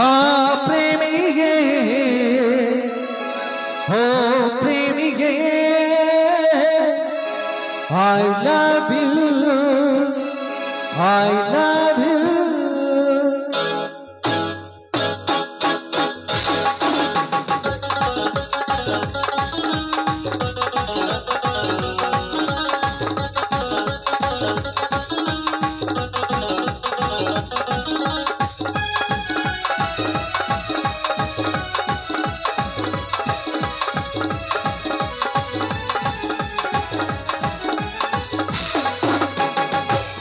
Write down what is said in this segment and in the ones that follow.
হা প্রেমী গে হো প্রেমী গে I love you I love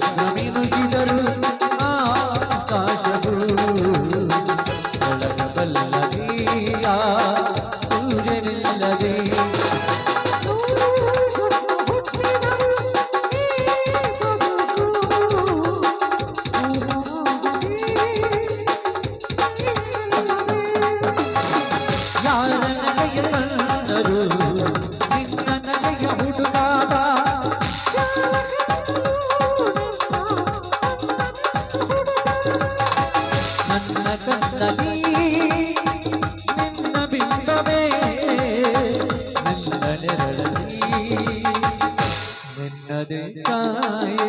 ನಮಿನುಗಿದರು നിന്നതിനായേ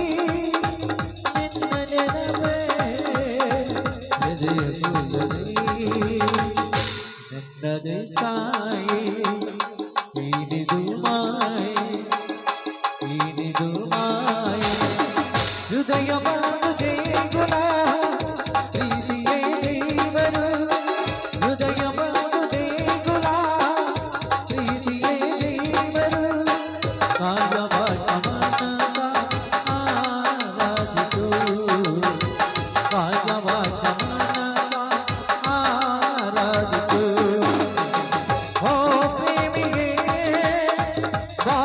जय हो